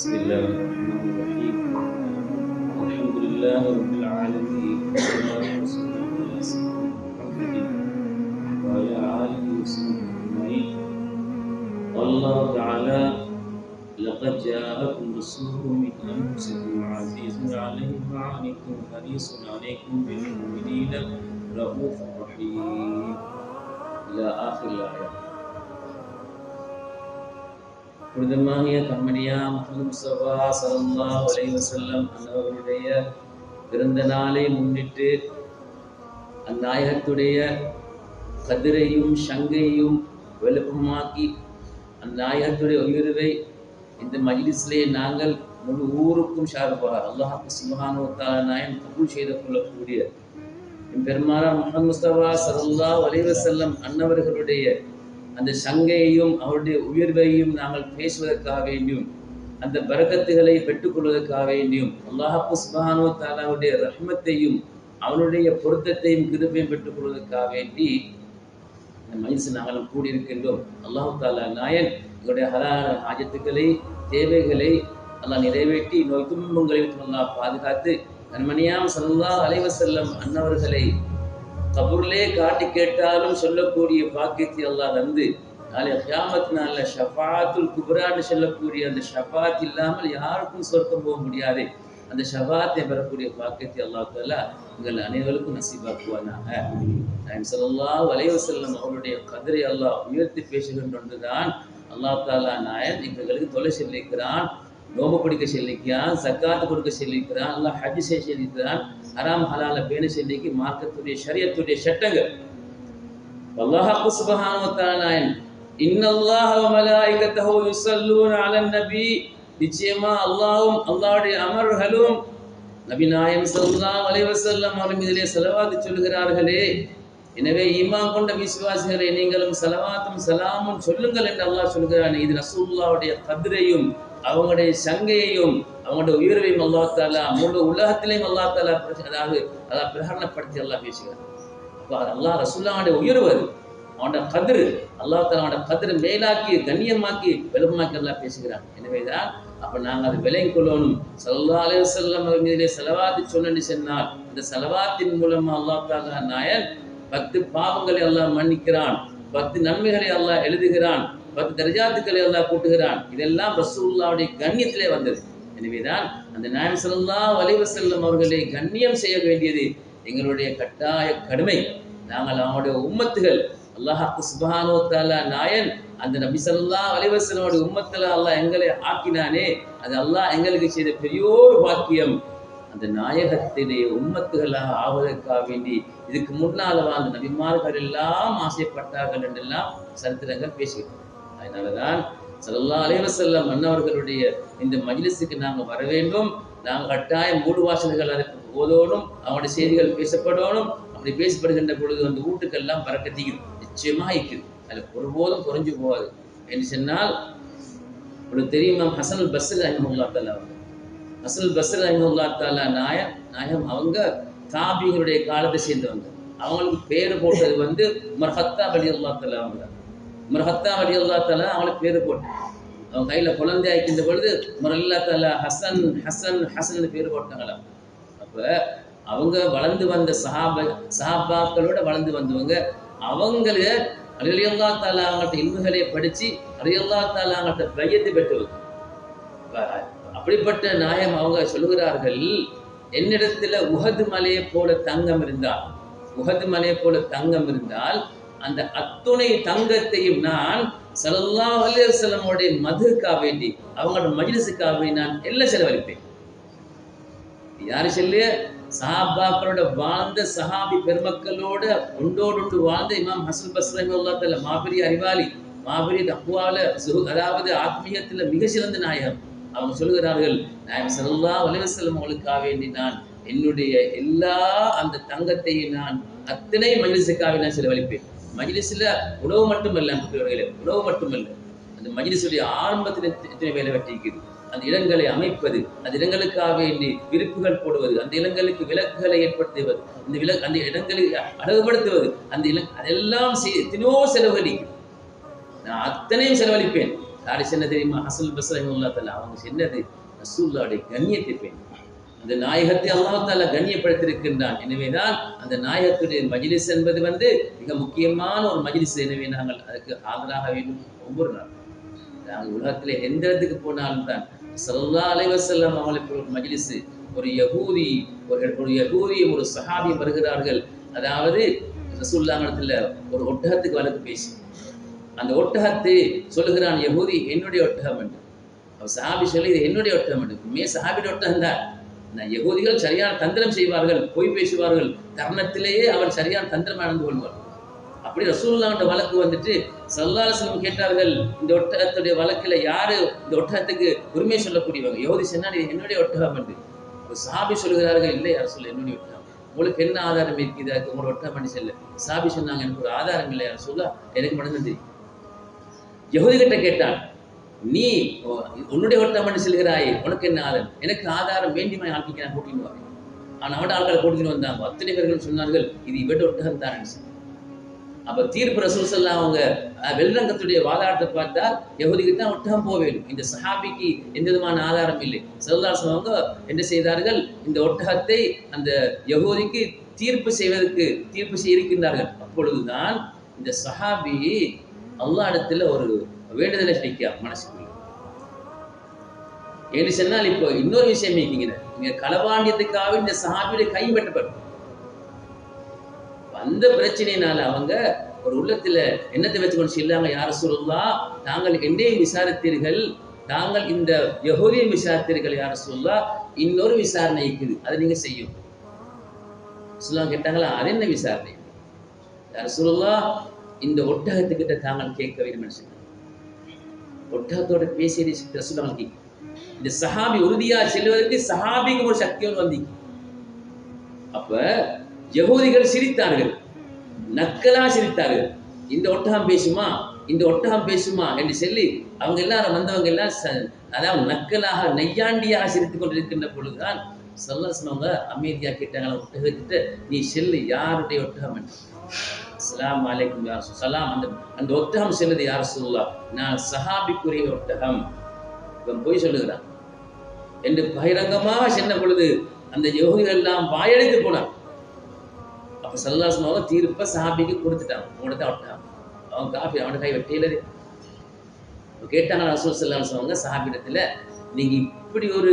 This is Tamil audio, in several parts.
بسم الله الرحمن الرحيم. الحمد لله رب العالمين والصلاة والسلام على سيدنا وعلى آله وصحبه أجمعين. الله تعالى لقد جاءكم رسول من أنفسكم عزيز عليه ما عنتم حريص عليكم بالمؤمنين رؤوف رحيم. إلى آخر الآية புனிதமாகிய கண்மணியா முகமது முஸ்தபா சல்லல்லாஹு அலைஹி வஸல்லம் அன்னவர்களுடைய பிறந்த நாளை முன்னிட்டு அந்நாயகத்துடைய கதிரையும் சங்கையும் வெளுப்பமாக்கி அந்நாயகத்துடைய உயிர்வை இந்த மஜ்லிஸ்லே நாங்கள் முழு ஊருக்கும் ஷார்பாக அல்லாஹாக்கு சுபஹானு தஆலா நாயன் கபூல் செய்து கொள்ளக்கூடிய என் பெருமானார் முகமது முஸ்தபா சல்லல்லாஹு அலைஹி வஸல்லம் அன்னவர்களுடைய அந்த சங்கையையும் அவருடைய உயர்வையும் நாங்கள் பேசுவதற்காக வேண்டியும் அந்த பரக்கத்துகளை பெற்றுக்கொள்வதற்காக வேண்டியும் அல்லாஹு சுபானோ தாலாவுடைய ரஹ்மத்தையும் அவனுடைய பொருத்தத்தையும் கிருப்பையும் பெற்றுக்கொள்வதற்காக வேண்டி இந்த மயில்ஸ் நாங்களும் கூடியிருக்கின்றோம். அல்லாஹு தாலா நாயன் எங்களுடைய ஹலால ஆஜத்துக்களை தேவைகளை அல்லாஹ் நிறைவேற்றி நோய் துன்பங்களை அல்லாஹ் பாதுகாத்து நன்மணியாம் சல்லா அலைவசல்லம் அன்னவர்களை கபூர்லே காட்டி கேட்டாலும் சொல்லக்கூடிய பாக்கியத்தை அல்லாஹ் வந்து நாளை கியாமத் நாளில் ஷஃபாத்துல் குபரான்னு சொல்லக்கூடிய அந்த ஷஃபாத் இல்லாமல் யாருக்கும் சொர்க்கம் போக முடியாது. அந்த ஷஃபாத்தை பெறக்கூடிய பாக்கியத்தை அல்லாஹ் உங்கள் அனைவருக்கும் நசீபாக்குவானாக. நான் ஸல்லல்லாஹு அலைஹி அவருடைய கதிரை அல்லாஹ் உயர்த்தி பேசுகின்றொன்றுதான் அல்லாஹ் தாலா நாயன் எங்களுக்கு தொலை சொல்லிக்கிறான் நோம்பு பிடிக்க சொல்லிக்கிறான் சக்காத்து கொடுக்க சொல்லிக்கிறான் அல்லாஹ் ஹஜ் செய்ய சொல்லிக்கிறான் ஹராம் ஹலால பேண சொல்லிக்கு மார்க்கத்துடைய சரியத்துடைய சட்டங்கள். அல்லாஹ் சுப்ஹானஹு வ தஆலா மலாயிகத்தஹு யுஸல்லூன அலன் நபி. நிச்சயமா அல்லாஹ்வும் அல்லாஹ்வுடைய அமர்களும் நபி நாயம் ஸல்லல்லாஹு அலைஹி வஸல்லம் அவர்கள் இதிலே ஸலவாத் சொல்கிறார்களே எனவே ஈமான் கொண்ட விசுவாசிகளை நீங்களும் சலவாத்தும் சலாமும் சொல்லுங்கள் என்று அல்லாஹ் சொல்கிறான். இது ரசூல்லாவுடைய கதிரையும் அவங்களுடைய சங்கையையும் அவங்களுடைய உயர்வையும் அல்லா முழு உலகத்திலையும் அல்லாத்தாலா அதாவது அதை பிரகடனப்படுத்தி எல்லாம் பேசுகிறார். அப்போ அது அல்லாஹ் ரசுல்லாவுடைய உயர்வு அது. அவனோட கதிர் அல்லாஹ் தாலா அவனோட கதிர் மேலாக்கி கண்ணியமாக்கி விளம்பமாக்கி எல்லாம் பேசுகிறான். எனவேதான் அப்போ நாங்கள் அதை விலையும் கொள்ளணும். சல்லா அலைஹி செல்லம் அவர் மீதிலே செலவாத்தி சொல்லணும்னு சொன்னால் இந்த செலவாத்தின் மூலமாக அல்லாஹ் தாலா நாயன் பத்து பாவங்களை எல்லாம் மன்னிக்கிறான். பத்து நன்மைகளை எல்லாம் எழுதுகிறான். பத்து தர்ஜாத்துக்களை அல்லாஹ் கூட்டுகிறான் இதெல்லாம் ரசூல்லாவுடைய கண்ணியத்திலே வந்தது. எனவேதான் அந்த நாயம் செல்லா அலைஹி அவர்களை கண்ணியம் செய்ய வேண்டியது எங்களுடைய கட்டாய கடுமை. நாங்கள் அவனுடைய உம்மத்துகள். அல்லாஹ் சுப்ஹானஹு வ நாயன் அந்த நபி ஸல்லல்லாஹு அலைஹி உம்மத்தில் அல்லாஹ் எங்களை ஆக்கினானே அது அல்லாஹ் எங்களுக்கு செய்த பெரியோரு பாக்கியம். அந்த நாயகத்தினுடைய உம்மத்துகளாக ஆவதற்காக வேண்டி இதுக்கு முன்னால் வாழ்ந்த நபிமார்கள் எல்லாம் ஆசைப்பட்டார்கள் என்றெல்லாம் சரித்திரங்கள் பேசுகிறோம் அதனாலதான் சல்லா அலைவசல்லம் மன்னவர்களுடைய இந்த மஜ்லிஸுக்கு நாங்கள் வர வேண்டும். நாங்கள் கட்டாயம் மூடு வாசல்கள் அதற்கு ஓதோடும் அவனுடைய செய்திகள் பேசப்படணும். அப்படி பேசப்படுகின்ற பொழுது அந்த வீட்டுக்கெல்லாம் பறக்கத்திக்கும் நிச்சயமாக இருக்குது அதில் ஒருபோதும் குறைஞ்சு போகாது. என்று சொன்னால் உங்களுக்கு தெரியுமா ஹசன் பஸ்ஸில் ரஹிமுல்லா தாலா அவங்க ஹசன் பஸ்ஸில் ரஹிமுல்லா தாலா நாயம் நாயம் அவங்க தாபிகளுடைய காலத்தை சேர்ந்தவங்க. அவங்களுக்கு பேர் போட்டது வந்து மர்ஹத்தா அலி அல்லா தாலா அவங்க முருகத்தா அலி அல்லா தாலா அவங்களுக்கு பேர் போட்டு அவங்க கையில் குழந்தை ஆக்கின்ற பொழுது மரல்லா தாலா ஹசன் ஹசன் ஹசன் பேர் போட்டாங்களாம். அப்போ அவங்க வளர்ந்து வந்த சஹாப சஹாபாக்களோட வளர்ந்து வந்தவங்க அவங்கள அலியல்லா தாலா அவங்கள்ட்ட இன்புகளை படித்து அலியல்லா தாலா அவங்கள்ட்ட பையத்தை பெற்றவங்க. அப்படிப்பட்ட நாயம் அவங்க சொல்லுகிறார்கள் என்னிடத்துல உகது மலையை போல தங்கம் இருந்தால் உகது மலையை போல தங்கம் இருந்தால் அந்த அத்துணை தங்கத்தையும் நான் சல்லா அலிவசலமுடைய மதுக்காக வேண்டி அவங்களோட மஜிலிசுக்காக வேண்டி நான் எல்லாம் செலவழிப்பேன். யாரு சொல்லு? சஹாபாக்களோட வாழ்ந்த சஹாபி பெருமக்களோட ஒன்றோடு வாழ்ந்த இமாம் ஹசன் பஸ்ரமில்லா மாபெரிய அறிவாளி மாபெரிய தப்புவால அதாவது ஆத்மீயத்துல மிக சிறந்த நாயகம் அவங்க சொல்லுகிறார்கள் நாயம் சல்லா அலிவசல்லம் அவங்களுக்காக வேண்டி நான் என்னுடைய எல்லா அந்த தங்கத்தையும் நான் அத்தனை மகிழ்ச்சிக்காக நான் செலவழிப்பேன். மஜ்லிஸில் உணவு மட்டுமல்ல அன்புக்குரியவர்களே உணவு மட்டுமல்ல. அந்த மஜ்லிஸுடைய ஆரம்பத்தில் எத்தனை வேலை வெட்டிக்குது அந்த இடங்களை அமைப்பது அந்த இடங்களுக்காக வேண்டி விருப்புகள் போடுவது அந்த இடங்களுக்கு விளக்குகளை ஏற்படுத்துவது அந்த வில அந்த இடங்களை அழகுபடுத்துவது அந்த இல அதெல்லாம் செய் எத்தனையோ செலவழிக்கும் நான் அத்தனையும் செலவழிப்பேன். யாரு சொன்ன தெரியுமா? அசல் பஸ்ரஹமுல்லா தலா அவங்க சொன்னது ரசூல்லாவுடைய கண்ணியத்தை பெண் அந்த நாயகத்தை அல்லாஹால தாலா கண்ணியப்படுத்தியிருக்கின்றான். எனவேதான் அந்த நாயகத்துடைய மஜிலிஸ் என்பது வந்து மிக முக்கியமான ஒரு மஜிலிஸ். எனவே நாங்கள் அதுக்கு ஆதராக வேண்டும். ஒவ்வொரு நாள் நாங்கள் உலகத்தில் எந்த இடத்துக்கு போனாலும் தான் சல்லா அலைவசல்லம் அவங்களுக்கு ஒரு மஜிலிஸ் ஒரு யகூதி ஒரு ஒரு யகூதியும் ஒரு சஹாபியும் வருகிறார்கள். அதாவது ரசூல்லாங்கத்தில் ஒரு ஒட்டகத்துக்கு வழக்கு பேசி. அந்த ஒட்டகத்தை சொல்லுகிறான் யகூதி என்னுடைய ஒட்டகம் என்று. அவர் சஹாபி சொல்லி இது என்னுடைய ஒட்டகம் என்று. உண்மையே சஹாபியோட ஒட்டகம் தான் யகோதிகள் சரியான தந்திரம் செய்வார்கள் பொய் பேசுவார்கள் தருணத்திலேயே அவன் சரியான தந்திரம் நடந்து கொள்வார் அப்படி ரசூல்லாண்ட வழக்கு வந்துட்டு சல்லாலசனம் கேட்டார்கள் இந்த ஒட்டகத்துடைய வழக்கில் யாரு இந்த ஒட்டகத்துக்கு உரிமை சொல்லக்கூடியவங்க? யோதி சொன்னா என்னுடைய ஒட்டகம் என்று. சாபி சொல்கிறார்கள் இல்லை யார் சொல்ல என்னுடைய ஒட்டகம். உங்களுக்கு என்ன ஆதாரம் இருக்குது? அதுக்கு உங்களோட ஒட்டகம் பண்ணி செல்ல. சாபி சொன்னாங்க எனக்கு ஒரு ஆதாரம் இல்லை யார் சொல்ல எனக்கு மட்டும்தான் தெரியும். யகுதி கிட்ட கேட்டான் நீ உன்னுடைய ஒட்டகம் பண்ணி செல்கிறாயே உனக்கு என்ன ஆதாரம் எனக்கு ஆதாரம் வேண்டியமா ஆட்சிக்கு நான் கூட்டின்னு வரேன் ஆனால் அவன் ஆட்களை கூட்டின்னு வந்தாங்க. அத்தனை பேர்கள் சொன்னார்கள் இது இவட்ட ஒட்டகம் தான் அப்போ தீர்ப்பு ரசூல் சல்லா அவங்க வெள்ளரங்கத்துடைய வாதாட்டத்தை பார்த்தால் யகுதிக்கு தான் ஒட்டகம் போக வேண்டும் இந்த சஹாபிக்கு எந்த விதமான ஆதாரம் இல்லை. சல்லாசம் அவங்க என்ன செய்தார்கள்? இந்த ஒட்டகத்தை அந்த யகூதிக்கு தீர்ப்பு செய்வதற்கு தீர்ப்பு செய்திருக்கின்றார்கள். அப்பொழுதுதான் இந்த சஹாபி அல்லாடத்தில் இடத்துல ஒரு வேண்டுதலை வைக்க மனசுக்குள்ள ஏன்னு சொன்னால் இப்போ இன்னொரு விஷயம் இருக்கீங்க நீங்க களவாண்டியத்துக்காக இந்த சஹாபியுடைய கை வெட்டப்படும். அந்த பிரச்சனையினால அவங்க ஒரு உள்ளத்துல என்னத்தை வச்சுக்கொண்டு சொல்லாங்க யார சொல்லா தாங்கள் என்னையும் விசாரித்தீர்கள். தாங்கள் இந்த யகூதியும் விசாரித்தீர்கள் யார சொல்லா இன்னொரு விசாரணை இருக்குது. அதை நீங்க செய்யும் சொல்லாங்க கேட்டாங்களா அது என்ன விசாரணை? யார சொல்லா இந்த ஒட்டகத்துக்கிட்ட தாங்கள் கேட்க வேண்டும் சொன்னாங்க ஒட்டகத்தோட பேசியதை ரசூலாங்க கேட்க இந்த சஹாபி உறுதியா செல்வதற்கு சஹாபிக்கு ஒரு சக்தியோடு வந்தீங்க அப்ப யகூதிகள் சிரித்தார்கள். நக்கலா சிரித்தார்கள். இந்த ஒட்டகம் பேசுமா? இந்த ஒட்டகம் பேசுமா? என்று சொல்லி அவங்க எல்லாரும் வந்தவங்க எல்லாம் அதாவது நக்கலாக நையாண்டியாக சிரித்துக் கொண்டிருக்கின்ற பொழுதுதான் சொல்ல சொன்னவங்க அமைதியா கேட்டாங்களா ஒட்டகத்திட்ட நீ செல்லு யாருடைய ஒட்டகம்? என்று. அஸ்லாம் அலைக்கும் யார் சலாம் அந்த அந்த ஒத்தகம் செல்லுது யார் சொல்லலாம் நான் சஹாபிக்குரிய ஒட்டகம் இவன் போய் சொல்லுகிறான் என்று பகிரங்கமாக சென்ற பொழுது அந்த யோகிகள் எல்லாம் வாயெடுத்து போனான் அப்ப சல்லாசமாக தீர்ப்ப சஹாபிக்கு கொடுத்துட்டான் உங்கள்ட்ட விட்டான் அவன் காஃபி அவனோட கை வெட்டியில கேட்டாங்க ரசூல் சல்லாஸ் சொன்னவங்க சாபிடத்துல நீங்க இப்படி ஒரு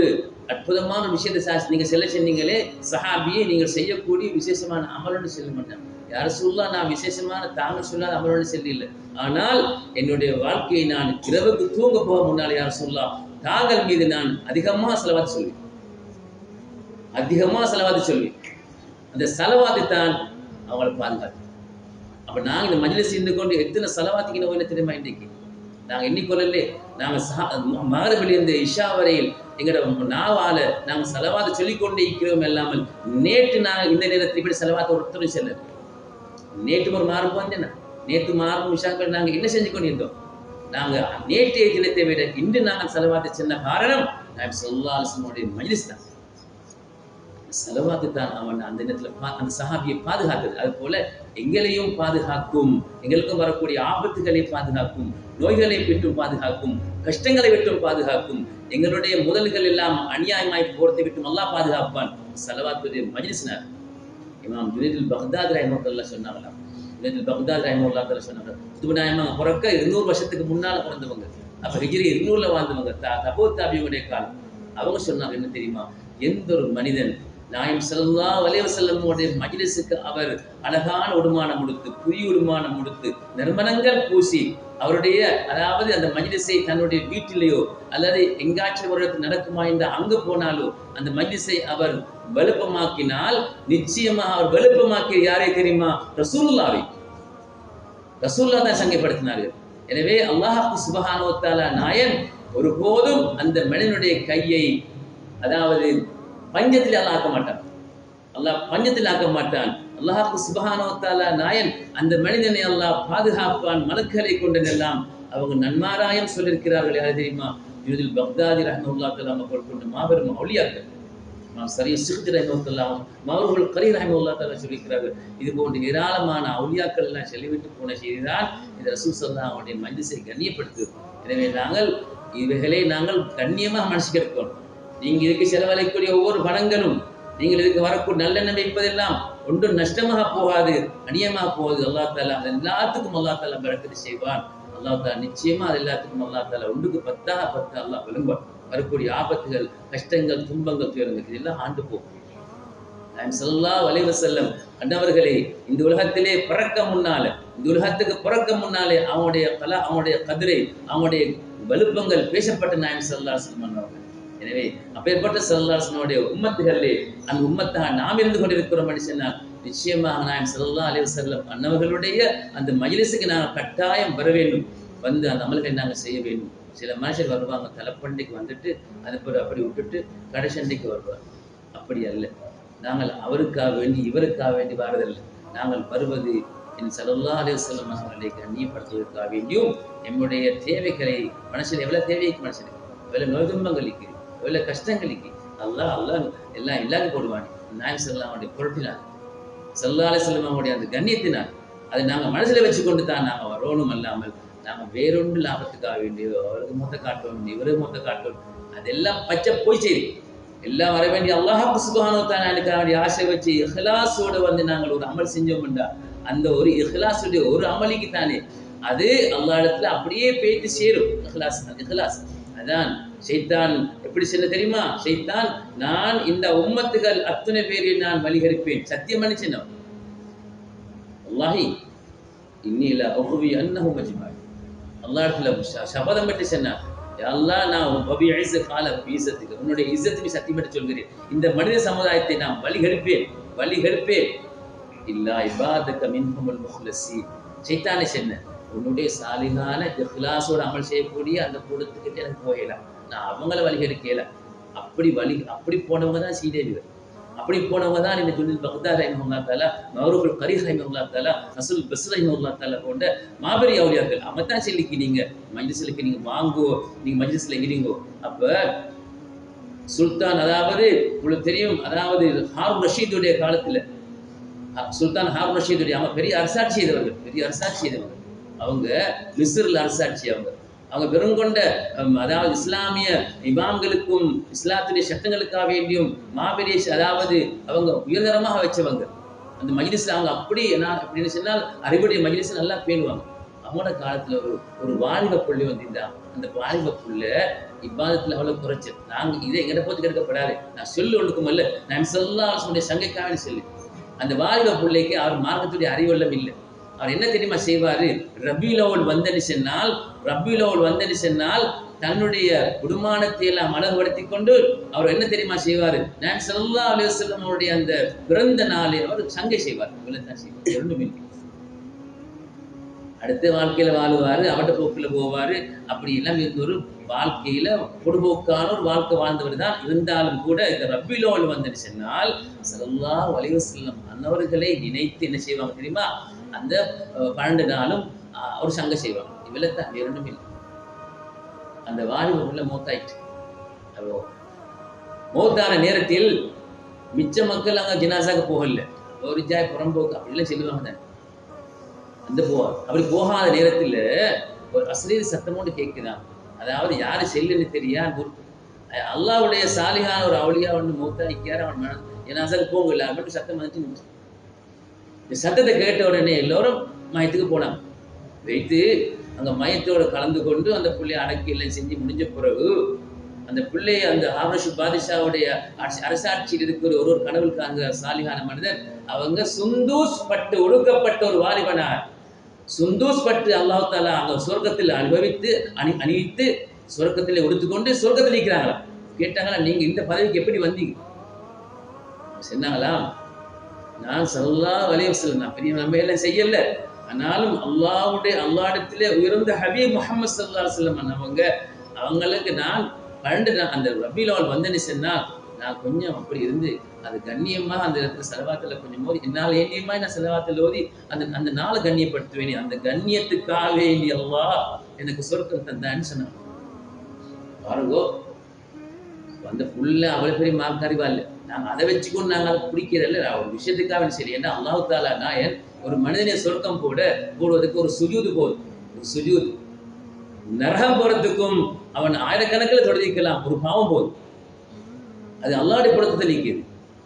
அற்புதமான விஷயத்தை சா நீங்க செல்ல சொன்னீங்களே சஹாபியை நீங்கள் செய்யக்கூடிய விசேஷமான அமலுன்னு செல்ல மாட்டாங்க. யாரும் சொல்லலாம் நான் விசேஷமான தாங்க சொல்லாத அமரோட செல்ல ஆனால் என்னுடைய வாழ்க்கையை நான் இரவுக்கு தூங்க போக முன்னால் யார் சொல்லலாம் தாங்கள் மீது நான் அதிகமா செலவாத்து சொல்வேன். அதிகமா செலவாத்து சொல்வேன். அந்த செலவாத்தை தான் அவங்களை பாதுகாத்து அப்ப நாங்க இந்த மஜ்லிஸ் இருந்து கொண்டு எத்தனை செலவாத்திக்கு என்ன தெரியுமா இன்றைக்கு நாங்க எண்ணிக்கொள்ளலே நாங்க மகரபிலிருந்து இஷா வரையில் எங்களோட நாவால நாங்க செலவாத சொல்லிக்கொண்டே இருக்கிறோம் இல்லாமல் நேற்று நாங்கள் இந்த நேரத்தில் இப்படி செலவாத்த ஒருத்தரும் செல்ல நேற்று ஒரு மாறும் வந்தேன்னா நேற்று மாறும் விஷயங்கள் நாங்க என்ன செஞ்சு கொண்டிருந்தோம்? நாங்க நேற்றைய தினத்தை விட இன்று நாங்கள் செலவாத்த சென்ன காரணம் நான் சொல்லாசனுடைய மஜிலிஸ் தான். செலவாத்து தான் அவன் அந்த நேரத்தில் அந்த சஹாபியை பாதுகாத்தது. அது போல எங்களையும் பாதுகாக்கும் எங்களுக்கும் வரக்கூடிய ஆபத்துகளை பாதுகாக்கும் நோய்களை விட்டும் பாதுகாக்கும் கஷ்டங்களை விட்டும் பாதுகாக்கும் எங்களுடைய முதல்கள் எல்லாம் அநியாயமாய் போர்த்தை விட்டும் எல்லாம் பாதுகாப்பான். செலவாத்துடைய மஜிலிஸ்னார் இமாம் ஜுனீதுல் பக்தாத் ரஹமத்துல்லா சொன்னாங்களாம் ஜுனீதுல் பக்தாத் ரஹமுல்லா தலை சொன்னாங்க குத்துபுநாயமா பிறக்க இருநூறு வருஷத்துக்கு முன்னால பிறந்தவங்க. அப்ப ஹிஜ்ரி இருநூறுல வாழ்ந்தவங்க. தா தபோ தாபியுடைய காலம். அவங்க சொன்னாங்க என்ன தெரியுமா? எந்த ஒரு மனிதன் நாயம் செல்லா அலைஹி செல்லமுடைய மஜ்லிஸுக்கு அவர் அழகான உடுமானம் உடுத்து புரிய உடுமானம் கொடுத்து நறுமணங்கள் பூசி அவருடைய அதாவது அந்த மஜ்லிஸை தன்னுடைய வீட்டிலேயோ அல்லது எங்காச்சும் ஒரு நடக்குமா என்று அங்கு போனாலோ அந்த மஜ்லிஸை அவர் வலுப்பமாக்கினால் நிச்சயமாக அவர் வலுப்பமாக்கிய யாரே தெரியுமா? ரசூல்லாவை ரசூல்லா தான் சங்கைப்படுத்தினார்கள். எனவே அல்லாஹாக்கு சுபஹானோ நாயன் ஒருபோதும் அந்த மனிதனுடைய கையை அதாவது பஞ்சத்தில் அல்லாஹ் ஆக்க மாட்டான். அல்லாஹ் பஞ்சத்தில் ஆக்க மாட்டான். அல்லாஹு சுபஹானோ நாயன் அந்த மனிதனை அல்லாஹ் பாதுகாப்பான் மலக்களை கொண்டதெல்லாம் அவங்க நன்மாராயம் சொல்லியிருக்கிறார்கள் யார் தெரியுமா? இதில் பக்தாதி ரஹ்மத்துல்லாஹி தஆலா மக்கள் கொண்டு மாபெரும் அவுலியாக்கள் நாம் சரியா சிறுத்தி ரஹமுல்லாவும் மாவர்கள் கரி ரஹமுல்லா தாலா சொல்லியிருக்கிறார்கள். இது போன்ற ஏராளமான அவுலியாக்கள் எல்லாம் சொல்லிவிட்டு போன செய்திதான் இந்த ரசூல் சல்லா அவனுடைய மஞ்சசை கண்ணியப்படுத்து எனவே நாங்கள் இவைகளை நாங்கள் கண்ணியமாக மனசுக்கு எடுக்கணும் நீங்க இதுக்கு செலவழிக்கக்கூடிய ஒவ்வொரு பணங்களும் நீங்கள் இதுக்கு வரக்கூடிய நல்லெண்ணம் வைப்பதெல்லாம் ஒன்றும் நஷ்டமாக போகாது அநியமாக போகாது. அல்லா தாலா அது எல்லாத்துக்கும் அல்லா தாலா பறக்கத்து செய்வான். அல்லா தாலா நிச்சயமா அது எல்லாத்துக்கும் அல்லா தாலா ஒன்றுக்கு பத்தாக பத்து அல்லா விளங்குவான். வரக்கூடிய ஆபத்துகள் கஷ்டங்கள் துன்பங்கள் துயரங்கள் இதெல்லாம் ஆண்டு போகும். நான் சொல்லா வலைவ செல்லம் அன்னவர்களே இந்த உலகத்திலே பிறக்க முன்னால இந்த உலகத்துக்கு பிறக்க முன்னாலே அவனுடைய கலா அவனுடைய கதிரை அவனுடைய வலுப்பங்கள் பேசப்பட்ட நாயம் சல்லா செல்லம் அவர்கள். எனவே அப்பேற்பட்ட செல்லாசனுடைய உம்மத்துகளிலே அந்த உம்மத்தாக நாம் இருந்து கொண்டிருக்கிறோம் என்று சொன்னால் நிச்சயமாக நான் செல்லா அலைவர் செல்லம் அன்னவர்களுடைய அந்த மஜிலிஸுக்கு நாங்கள் கட்டாயம் வர வேண்டும். வந்து அந்த அமல்களை நாங்கள் செய்ய வேண்டும். சில மனுஷர் வருவாங்க தலைப்பண்டைக்கு வந்துட்டு அது பிறகு அப்படி விட்டுட்டு கடைசண்டைக்கு வருவார் அப்படி அல்ல. நாங்கள் அவருக்காக வேண்டி இவருக்காக வேண்டி வரதில்லை நாங்கள் வருவது என் சல்லா அலி செல்லம் அவர்களை கண்ணியப்படுத்துவதற்காக வேண்டியும் எம்முடைய தேவைகளை மனுஷன் எவ்வளோ தேவைக்கு மனுஷனுக்கு எவ்வளோ நோய் துன்பங்களுக்கு எவ்வளவு கஷ்டங்களுக்கு அல்லாஹ் அல்லாஹ் எல்லாம் இல்லாது போடுவான். நாயம் செல்லாம் அவனுடைய பொருட்டினார் செல்லாலே அலி அவனுடைய அந்த கண்ணியத்தினார் அதை நாங்கள் மனசுல வச்சு கொண்டு தான் நாங்கள் வரணும் அல்லாமல் நாங்கள் வேறொன்று லாபத்துக்காக வேண்டிய அவருக்கு மொத்த காட்டணும் இவருக்கு மொத்த காட்டணும் அதெல்லாம் பச்சை போய் சரி. எல்லாம் வர வேண்டிய அல்லாஹ் புசுகானோ தான் எனக்கு ஆசை வச்சு இஹ்லாஸோடு வந்து நாங்கள் ஒரு அமல் செஞ்சோம்டா அந்த ஒரு இஹ்லாஸுடைய ஒரு அமலிக்கு தானே அது அல்லா இடத்துல அப்படியே போயிட்டு சேரும். இஹ்லாஸ் தான் இஹ்லாஸ். அதான் செய்தான் எப்படி சொல்ல தெரியுமா? செய்தான் நான் இந்த உம்மத்துகள் அத்தனை பேரை நான் வழிகரிப்பேன் சத்தியம் பண்ணிச்சேன் அல்லாஹி இன்னில அகுவி அன்னஹு மஜ்மாய் அல்லாஹ் இடத்துல சபதம் பெற்று சொன்னார் அல்லாஹ் நான் பபி ஐச கால ஈசத்துக்கு உன்னுடைய இசத்துக்கு சத்தியம் பெற்று சொல்கிறேன். இந்த மனித சமுதாயத்தை நான் வழிகெடுப்பேன் வழிகெடுப்பேன் இல்லா இபாதக்க மின்ஹுமுல் முஹ்லசி சைத்தானே சென்ன உன்னுடைய சாலிகான இஹ்லாஸோட அமல் செய்யக்கூடிய அந்த கூடத்துக்கிட்ட எனக்கு போயிடலாம் நான் அவங்கள வழிகெடுக்கல அப்படி வழி அப்படி போனவங்க தான் ஸ்ரீதேவிகள் அப்படி போனவங்க தான் இந்த ஜுனில் பக்தார் ரஹிமல்லா தாலா மௌரூபுல் கரீ ரஹிமல்லா தாலா நசுல் பஸ் ரஹிமல்லா தாலா போன்ற மாபெரிய அவுலியாக்கள் அவங்க தான் சொல்லிக்கு நீங்க மஜ்லிஸ்லுக்கு நீங்க வாங்குவோ நீங்க மஜ்லிஸ்ல இருங்கோ அப்ப சுல்தான் அதாவது உங்களுக்கு தெரியும் அதாவது ஹாரூன் ரஷீதுடைய காலத்துல சுல்தான் ஹாரூன் ரஷீதுடைய அவங்க பெரிய அரசாட்சி செய்தவர்கள் பெரிய அரசாட்சி செய்தவர்கள் அவங்க மிஸ்ரில் அரசாட்சி அவங்க. அவங்க பெருங்கொண்ட அதாவது இஸ்லாமிய இமாம்களுக்கும் இஸ்லாத்துடைய சட்டங்களுக்காக வேண்டியும் மாபெரிய அதாவது அவங்க உயர்தரமாக வச்சவங்க. அந்த மஜ்லிஸ்ல அவங்க அப்படி என்ன அப்படின்னு சொன்னால் அறிவுடைய மஜ்லிஸ் நல்லா பேணுவாங்க. அவங்களோட காலத்தில் ஒரு ஒரு வாலிப புள்ளி வந்திருந்தான் அந்த வாலிப புள்ள இவ்வாதத்தில் அவ்வளோ குறைச்சு நாங்கள் இதை எங்கிட்ட போத்து கெடுக்கப்படாது. நான் சொல்லு ஒழுக்கும் இல்லை நான் சொல்லாசனுடைய சங்கைக்காக சொல்லு. அந்த வாலிப பிள்ளைக்கு அவர் மார்க்கத்துடைய அறிவெல்லாம் இல்லை. அவர் என்ன தெரியுமா செய்வாரு? ரபிலோல் வந்தனு சொன்னால் ரபிலோல் வந்தனு சொன்னால் தன்னுடைய குடுமானத்தை எல்லாம் அழகுபடுத்தி கொண்டு அவர் என்ன தெரியுமா செய்வாரு? நான் சல்லா அலுவலம் அவருடைய அந்த பிறந்த நாளில் அவர் சங்கை செய்வார். இவ்வளவுதான் செய்வார். இரண்டும். அடுத்த வாழ்க்கையில வாழுவாரு அவட்ட போக்கில் போவாரு. அப்படி எல்லாம் இருந்த ஒரு வாழ்க்கையில பொடுபோக்கான ஒரு வாழ்க்கை வாழ்ந்தவர் தான் இருந்தாலும் கூட இந்த ரப்பிலோல் வந்து சொன்னால் சல்லா வலிவு செல்லம் அன்னவர்களை நினைத்து என்ன செய்வாங்க தெரியுமா? அந்த பன்னெண்டு நாளும் அஹ், ஒரு சங்க செய்வாங்க. இவ்வளோ தான் வேற இல்லை. அந்த வாலிப உள்ள மூத்தாயிட்டு. அப்போ மூத்தான நேரத்தில் மிச்ச மக்கள் அங்க ஜினாசாக்கு போகல ஒரு ஜாய் புறம்போக்கு அப்படிலாம் சொல்லுவாங்க தானே. அந்த போவார் அப்படி போகாத நேரத்துல ஒரு அஸ்ரீர் சத்தமோடு கேட்குதான் அதாவது யார் செல்லுன்னு தெரியா அல்லாவுடைய சாலிகான ஒரு அவளியா ஒன்று மூத்தாய்க்கார் அவன் மன என் போங்க இல்லை மட்டும் சத்தம் வந்துட்டு இந்த சத்தத்தை கேட்ட உடனே எல்லோரும் மயத்துக்கு போனாங்க. வைத்து அந்த மயத்தோடு கலந்து கொண்டு அந்த பிள்ளையை அடக்கி எல்லாம் செஞ்சு முடிஞ்ச பிறகு அந்த பிள்ளையை அந்த ஆபரஷு பாதிஷாவுடைய அரசாட்சியில் இருக்கிற ஒரு ஒரு கடவுளுக்காங்க சாலிகான மனிதர் அவங்க சுந்தூஸ் பட்டு ஒடுக்கப்பட்ட ஒரு வாலிபனார். சுந்தூஸ் பட்டு அல்லாஹு தாலா அங்க சொர்க்கத்தில் அனுபவித்து அணி அணிவித்து சொர்க்கத்தில் உடுத்துக்கொண்டு சொர்க்கத்தில் இருக்கிறாங்களா கேட்டாங்களா நீங்கள் இந்த பதவிக்கு எப்படி வந்தீங்க? சொன்னாங்களா நான் சல்லா வலையம் நான் பெரிய நன்மையெல்லாம் செய்யல. ஆனாலும் அல்லாவுடைய அல்லாடத்தில் உயர்ந்த ஹபீப் முகமது சல்லா செல்லம் அவங்க அவங்களுக்கு நான் பன்னெண்டு நான் அந்த ரபிலால் வந்தேன்னு சொன்னால் நான் கொஞ்சம் அப்படி இருந்து அது கண்ணியமாக அந்த இடத்துல செலவாத்தில் கொஞ்சம் மோதி என்னால் ஏண்டியமா நான் செலவாத்தில் ஓதி அந்த அந்த நாளை கண்ணியப்படுத்துவேனே அந்த கண்ணியத்துக்காகவே வேண்டி அல்லாஹ் எனக்கு சொர்க்கம் தந்தான்னு சொன்னான். பாருங்கோ வந்த ஃபுல்லாக அவ்வளோ பெரிய மார்க் இல்லை நாங்கள் அதை வச்சுக்கொண்டு நாங்கள் அதை பிடிக்கிறதில்ல. நான் ஒரு விஷயத்துக்காக சரி ஏன்னா அல்லாஹு தாலா நாயன் ஒரு மனிதனை சொர்க்கம் போட போடுவதற்கு ஒரு சுஜூது போதும் ஒரு சுஜூது. நரகம் போகிறதுக்கும் அவன் ஆயிரக்கணக்கில் தொடங்கிக்கலாம் ஒரு பாவம் போதும் அது அல்லாஹ்வுடைய புறத்தை நீக்கியது.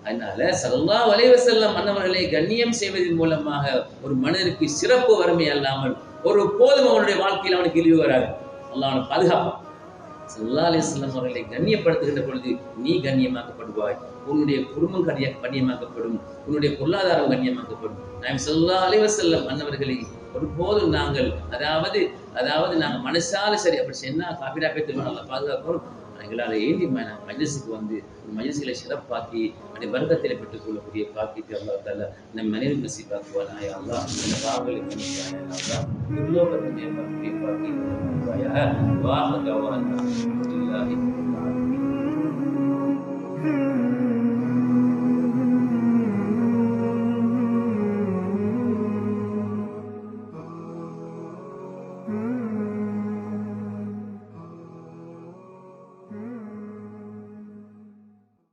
அதனால சல்லா வலைவசல்லம் மன்னவர்களை கண்ணியம் செய்வதன் மூலமாக ஒரு மனிதனுக்கு சிறப்பு வறுமை அல்லாமல் ஒரு போதும் அவனுடைய வாழ்க்கையில் அவனுக்கு இழிவு வராது. அல்லாஹ் அவனை பாதுகாப்பான். சல்லா அலிஸ்லாம் அவர்களை கண்ணியப்படுத்துகின்ற பொழுது நீ கண்ணியமாக்கப்படுவாய் உன்னுடைய குடும்பம் கண்ணிய கண்ணியமாக்கப்படும் உன்னுடைய பொருளாதாரம் கண்ணியமாக்கப்படும். நாம் சொல்லா அலைவசல்லம் அன்னவர்களை ஒருபோதும் நாங்கள் அதாவது அதாவது நாங்கள் மனசால சரி அப்படி சொன்னா காப்பீடாக பேத்து நல்லா பாதுகாக்கணும். எங்களால் ஏந்தி மஜிஸுக்கு வந்து மஜிஸ்களை சிறப்பாக்கி அந்த வர்க்கத்தில் பெற்றுக் கொள்ளக்கூடிய பாக்கிட்டு அல்லா தால இந்த மனித நசி பாக்குவானா அல்லா இந்த பாவங்களை மன்னிப்பாயா அல்லா